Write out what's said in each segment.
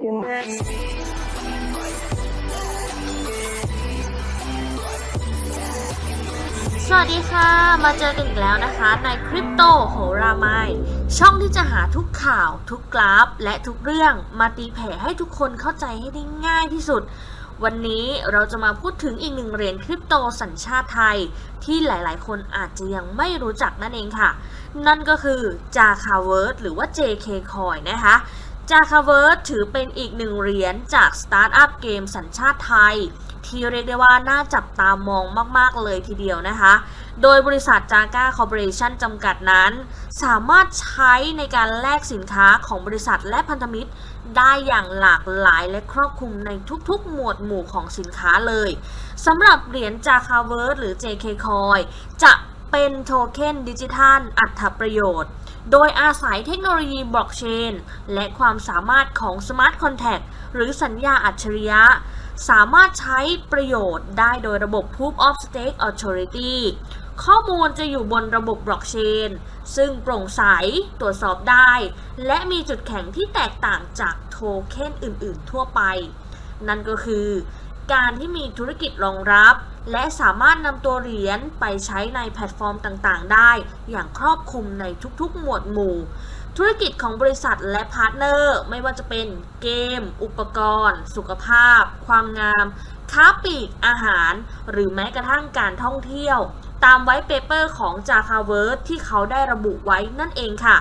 สวัสดีค่ะ มาเจอกันอีกแล้วนะคะในคริปโตโหราไมายช่องที่จะหาทุกข่าว ทุกกราฟ และทุกเรื่องมาตีแผ่ให้ทุกคนเข้าใจให้ได้ง่ายที่สุด วันนี้เราจะมาพูดถึงอีกหนึ่งเหรียญคริปโตสัญชาติไทย ที่หลายๆ คนอาจจะยังไม่รู้จักนั่นเองค่ะ นั่นก็คือจาคาเวิร์ดหรือว่า JK Coin นะคะ จาคาเวิร์ดถือเป็นอีกหนึ่งเหรียญจากสตาร์ทอัพเกมสัญชาติไทย ที่เรียกได้ว่าน่าจับตามองมากๆเลยทีเดียวนะคะ โดยบริษัทจาก้าคอร์ปอเรชั่นจำกัดนั้น สามารถใช้ในการแลกสินค้าของบริษัทและพันธมิตร ได้อย่างหลากหลายและครอบคลุมในทุกๆ หมวดหมู่ของสินค้าเลยสำหรับเหรียญจาคาเวิร์ดหรือ JK Coin จะ เป็นโทเค็นดิจิทัลอัตประโยชน์ โดยอาศัยเทคโนโลยีบล็อกเชน และความสามารถของ Smart Contract หรือสัญญาอัจฉริยะ สามารถใช้ประโยชน์ได้โดยระบบ Proof of Stake Authority ข้อมูลจะอยู่บนระบบบล็อกเชน ซึ่งโปร่งใสตรวจสอบได้ และมีจุดแข็งที่แตกต่างจากโทเค็นอื่น ๆ ทั่วไป นั่นก็คือ การที่มีธุรกิจรองรับ และสามารถนำตัวเหรียญไปใช้ในแพลตฟอร์มต่างๆ ได้ อย่างครอบคลุมในทุกๆ หมวดหมู่ ธุรกิจของบริษัทและพาร์ทเนอร์ ไม่ว่าจะเป็นเกม อุปกรณ์ สุขภาพ ความงาม ค้าปลีก อาหาร หรือแม้กระทั่งการท่องเที่ยว ตามไว้เปเปอร์ของจาคาเวิร์ดที่เขาได้ระบุไว้นั่นเองค่ะ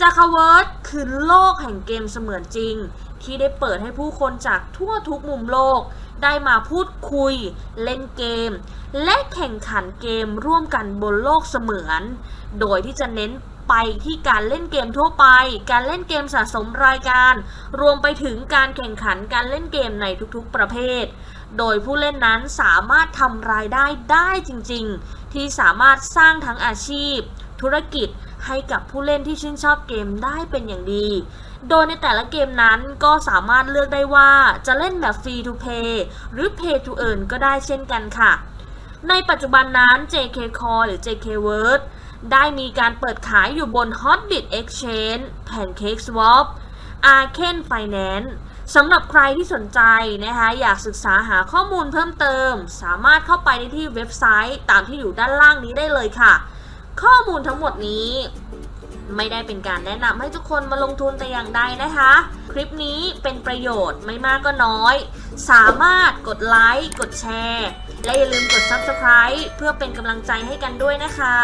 จาคาเวิร์ดคือโลกแห่งเกมเสมือนจริง ที่ได้เปิดให้ผู้คนจากทั่วทุกมุมโลก ได้มาพูดคุย เล่นเกม และแข่งขันเกมร่วมกันบนโลกเสมือน โดยที่จะเน้นไปที่การเล่นเกมทั่วไป การเล่นเกมสะสมรายการ รวมไปถึงการแข่งขันการเล่นเกมในทุกๆ ประเภท โดยผู้เล่นนั้นสามารถทำรายได้ได้จริงๆ ที่สามารถสร้างทั้งอาชีพ ธุรกิจให้กับผู้เล่นที่ชื่นชอบเกมได้เป็นอย่างดี โดยในแต่ละเกมนั้นก็สามารถเลือกได้ว่าจะเล่นแบบ Free to Play หรือ Pay to Earn ก็ได้เช่นกันค่ะ ในปัจจุบันนั้น JK Coin หรือ JK World ได้มีการเปิดขายอยู่บน Hotbit Exchange Pancake Swap Arcane Finance สำหรับใครที่สนใจนะคะอยากศึกษาหาข้อมูลเพิ่มเติม สามารถเข้าไปในที่เว็บไซต์ตามที่อยู่ด้านล่างนี้ได้เลยค่ะ ข้อมูลทั้งหมดนี้ ไม่ได้เป็นการแนะนำให้ทุกคนมาลงทุนแต่อย่างใดนะคะ คลิปนี้เป็นประโยชน์ไม่มากก็น้อย สามารถกดไลค์กดแชร์ และอย่าลืมกด Subscribe เพื่อเป็นกำลังใจให้กันด้วยนะคะ